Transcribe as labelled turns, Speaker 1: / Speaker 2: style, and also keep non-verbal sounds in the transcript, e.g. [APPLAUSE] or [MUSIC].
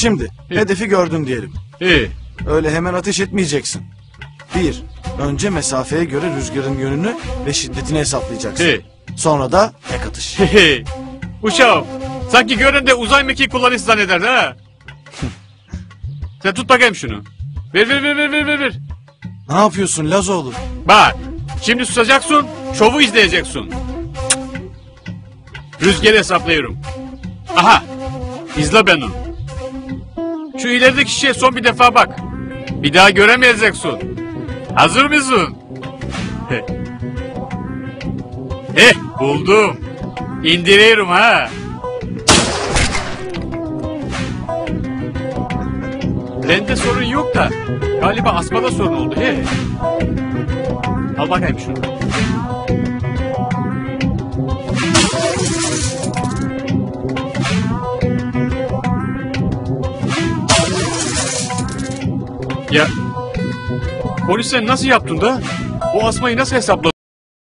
Speaker 1: Şimdi hedefi gördün diyelim.
Speaker 2: İyi.
Speaker 1: Öyle hemen ateş etmeyeceksin. Bir, önce mesafeye göre rüzgarın yönünü ve şiddetini hesaplayacaksın.
Speaker 2: İyi.
Speaker 1: Sonra da tek atış.
Speaker 2: Uşağım, sanki gören de uzay mekiği kullanışı zanneder ha. Sen tut bakayım şunu. Ver ver ver ver ver ver. ver.
Speaker 1: Ne yapıyorsun Lazoğlu?
Speaker 2: Bak, şimdi susacaksın, şovu izleyeceksin. Rüzgarı hesaplıyorum. Aha, izle beni. Şu ilerideki şişeye son bir defa bak. Bir daha göremeyeceksin. Hazır mısın? Heh. [LAUGHS] Eh, buldum. İndiriyorum ha. Bende sorun yok da galiba asmada sorun oldu. He. Al bakayım şunu. Ya polis sen nasıl yaptın da? O asmayı nasıl hesapladın?